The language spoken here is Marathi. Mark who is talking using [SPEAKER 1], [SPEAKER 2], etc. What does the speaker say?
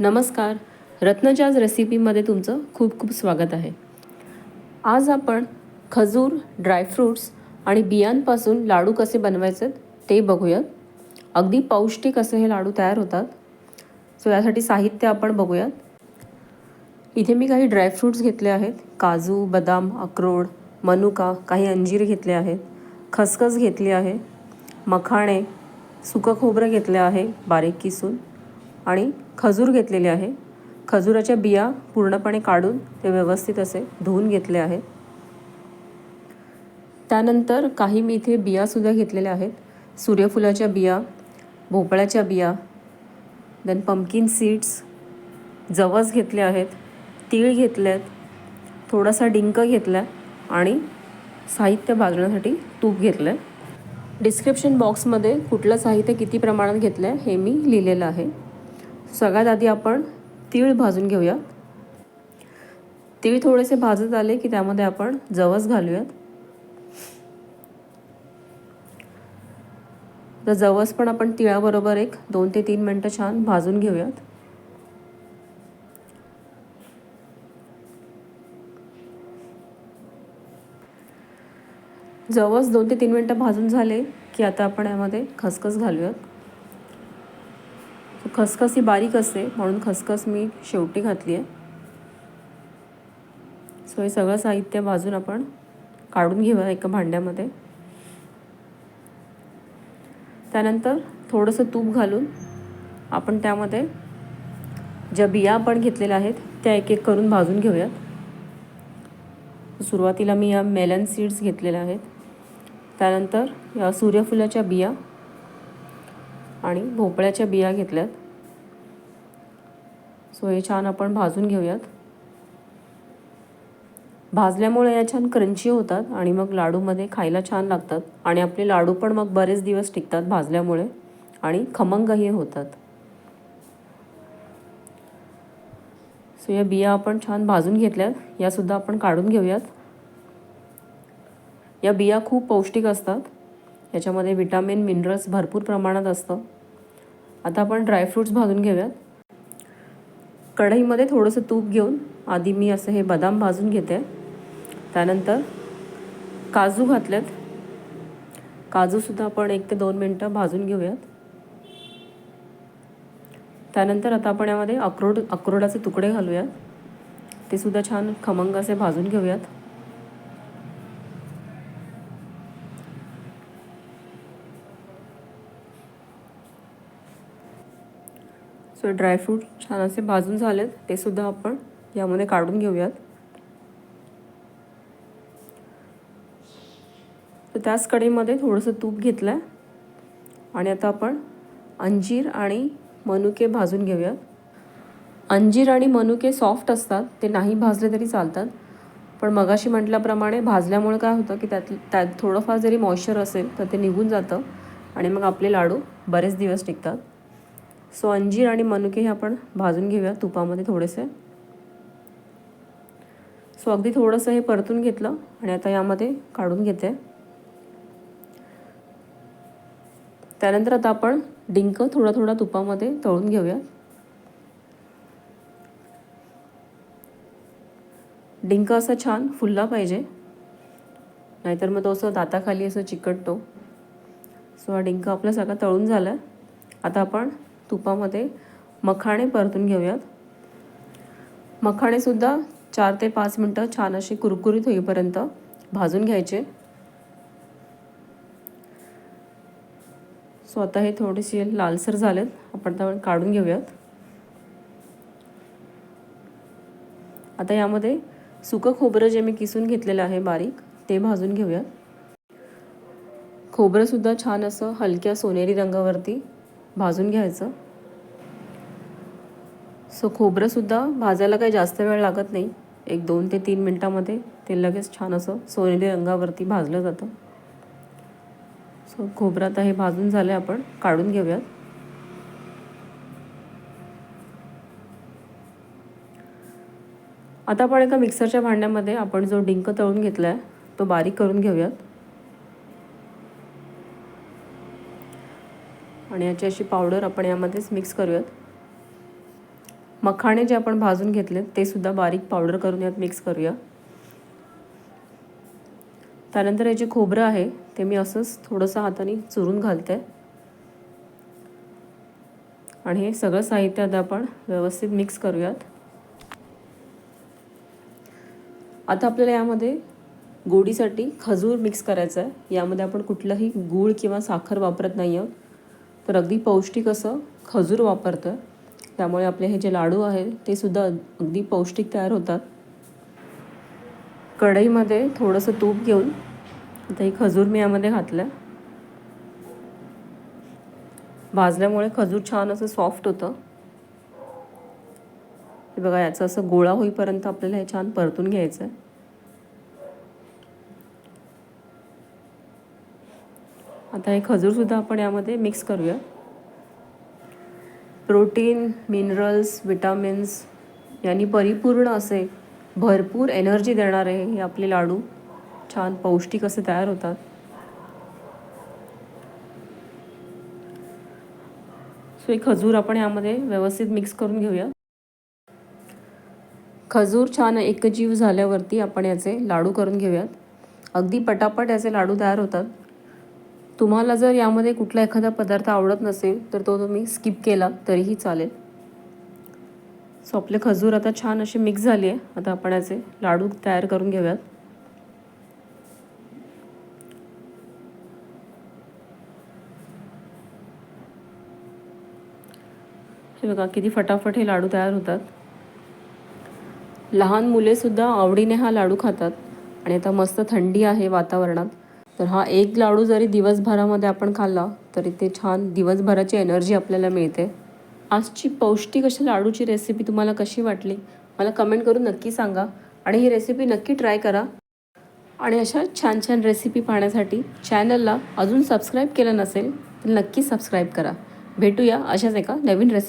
[SPEAKER 1] नमस्कार. रत्नजाज रेसिपीमध्ये तुमचं खूप खूप स्वागत आहे. आज आपण खजूर ड्रायफ्रूट्स आणि बियांपासून लाडू कसे बनवायचे ते बघूयात अगदी पौष्टिक असे हे लाडू तयार होतात. सो यासाठी साहित्य आपण बघूयात. इथे मी काही ड्रायफ्रूट्स घेतले आहेत. काजू बदाम अक्रोड मनुका काही अंजीर घेतले आहेत. खसखस घेतली आहे. मखाणे सुकं खोबरं घेतलं आहे बारीक किसून. आणि खजूर घेतलेले आहे. खजुराच्या बिया पूर्णपणे काढून ते व्यवस्थित असे धुवून घेतले आहे. त्यानंतर काही मी इथे बियासुद्धा घेतलेल्या आहेत. सूर्यफुलाच्या बिया भोपळ्याच्या बिया देन पंपकिन सीड्स जवस घेतले आहेत तीळ घेतले आहेत थोडासा डिंक घेतला आणि साहित्य भाजण्यासाठी तूप घेतलं आहे डिस्क्रिप्शन बॉक्समध्ये कुठलं साहित्य किती प्रमाणात घेतलं आहे हे मी लिहिलेलं आहे. सगळ्यात आधी आपण तीळ भाजून घेऊया. तीळ थोडेसे भाजत आले की त्यामध्ये आपण जवस घालूयात. तर जवस पण आपण तिळाबरोबर एक दोन ते तीन मिनटं छान भाजून घेऊयात. जवस दोन ते तीन मिनटं भाजून झाले की आता आपण यामध्ये खसखस घालूयात. खसखस ही बारीक असते म्हणून खसखस मी शेवटी घातली आहे. सो हे सगळं साहित्य भाजून आपण काढून घेऊया एका भांड्यामध्ये. त्यानंतर थोडंसं तूप घालून आपण त्यामध्ये ज्या बिया आपण घेतलेल्या आहेत त्या एक एक करून भाजून घेऊयात. सुरुवातीला मी या मेलन सीड्स घेतलेल्या आहेत. त्यानंतर या सूर्यफुलाच्या बिया आणि भोपळ्याच्या बिया घेतल्यात. सो हे छान आपण भाजून घेऊयात. भाजल्यामुळे या छान क्रंची होतात आणि मग लाडूमध्ये खायला छान लागतात. आणि आपले लाडू पण मग बरेच दिवस टिकतात भाजल्यामुळे आणि खमंगही होतात. सो या बिया आपण छान भाजून घेतल्यात. यासुद्धा आपण काढून घेऊयात. या बिया खूप पौष्टिक असतात. याच्यामध्ये विटामिन मिनरल्स भरपूर प्रमाणात असतं. आता आपण ड्रायफ्रूट्स भाजून घेऊयात. कढईमध्ये थोडंसं तूप घेऊन आधी मी असं हे बदाम भाजून घेते. त्यानंतर काजू घातलेत. काजूसुद्धा आपण एक ते दोन मिनटं भाजून घेऊयात. त्यानंतर आता आपण यामध्ये अक्रोड अक्रोडाचे तुकडे घालूयात. ते सुद्धा छान खमंग असे भाजून घेऊयात. सो ड्रायफ्रूट छान असे भाजून झालेत. ते सुद्धा आपण यामध्ये काढून घेऊयात. तर त्याच कढईमध्ये थोडंसं तूप घेतलं आहे आणि आता आपण अंजीर आणि मनुके भाजून घेऊयात. अंजीर आणि मनुके सॉफ्ट असतात. ते नाही भाजले तरी चालतात. पण मगाशी म्हटल्याप्रमाणे भाजल्यामुळे काय होतं की त्यात त्यात थोडंफार जरी मॉइश्चर असेल तर ते निघून जातं. आणि मग आपले लाडू बरेच दिवस टिकतात. सो अंजीर आणि मनुके हे आपण भाजून घेऊया तुपामध्ये थोडेसे. सो अगदी थोडंसं हे परतून घेतलं आणि आता यामध्ये काढून घेते. त्यानंतर आता आपण डिंक थोडा थोडा तुपामध्ये तळून घेऊया. डिंक असा छान फुलला पाहिजे. नाहीतर मग तो असं दाताखाली असं चिकटतो. सो हा डिंक आपला सगळा तळून झाला आहे आता आपण तुपामध्ये मखाणे परतून घेऊयात. मखाणेसुद्धा चार ते पाच मिनटं छान असे कुरकुरीत होईपर्यंत भाजून घ्यायचे. सो आता हे थोडेसे लालसर झालेत. आपण त्यामुळे काढून घेऊयात. आता यामध्ये सुकं खोबरं जे मी किसून घेतलेलं आहे बारीक ते भाजून घेऊयात. खोबरंसुद्धा छान असं हलक्या सोनेरी रंगावरती भाजून घ्यायचं. सो खोबरंसुद्धा भाजायला काही जास्त वेळ लागत नाही. एक दोन ते तीन मिनटामध्ये ते लगेच छान असं सोनेरी रंगावरती भाजलं जातं. सो खोबरं आता हे भाजून झाले आपण काढून घेऊयात. आता आपण एका मिक्सरच्या भांड्यामध्ये आपण जो डिंक तळून घेतला आहे तो बारीक करून घेऊयात. आणि याची अशी पावडर आपण यामध्येच मिक्स करूयात. मखाणे जे आपण भाजून घेतले ते सुद्धा बारीक पावडर करून यात मिक्स करूया. त्यानंतर हे जे खोबरं आहे ते मी असंच थोडंसं हाताने चुरून घालते. आणि हे सगळं साहित्य आता आपण व्यवस्थित मिक्स करूयात. आता आपल्याला यामध्ये गोडीसाठी खजूर मिक्स करायचं आहे. यामध्ये आपण कुठलंही गूळ किंवा साखर वापरत नाही आहोत तर अगदी पौष्टिक असं खजूर वापरतो आहे त्यामुळे आपले हे जे लाडू आहेत ते सुद्धा अगदी पौष्टिक तयार होतात. कढईमध्ये थोडंसं तूप घेऊन आता ही खजूर मी यामध्ये घातलं भाजल्यामुळे खजूर छान असं सॉफ्ट होतं. हे बघा याचं असं गोळा होईपर्यंत आपल्याला हे छान परतून घ्यायचं आहे आता हे खजूरसुद्धा आपण यामध्ये मिक्स करूया. प्रोटीन मिनरल्स विटामिन्स यांनी परिपूर्ण असे भरपूर एनर्जी देणारे हे आपले लाडू. छान पौष्टिक असे तयार होतात. सो हे खजूर आपण यामध्ये व्यवस्थित मिक्स करून घेऊया. खजूर छान एकजीव झाल्यावरती आपण याचे लाडू करून घेऊयात. अगदी पटापट याचे लाडू तयार होतात. तुम्हाला जर यामध्ये कुठला एखादा पदार्थ आवडत नसेल तर तो तुम्ही स्किप केला तरीही चालेल. सो आपले खजूर आता छान अशी मिक्स झाली आहे. आता आपण याचे लाडू तयार करून घेऊयात. हे बघा किती फटाफट हे लाडू तयार होतात. लहान मुलेसुद्धा आवडीने हा लाडू खातात. आणि आता मस्त थंडी आहे वातावरणात. तर हा एक लाडू जरी दिवसभरामध्ये आपण खाल्ला तरी ते छान दिवसभराची एनर्जी आपल्याला मिळते. आजची पौष्टिक अशा लाडूची रेसिपी तुम्हाला कशी वाटली? मला कमेंट करून नक्की सांगा. आणि ही रेसिपी नक्की ट्राय करा. आणि अशा छान छान रेसिपी पाहण्यासाठी चॅनलला अजून सबस्क्राईब केलं नसेल तर नक्की सबस्क्राईब करा. भेटूया अशाच एका नवीन रेसिपी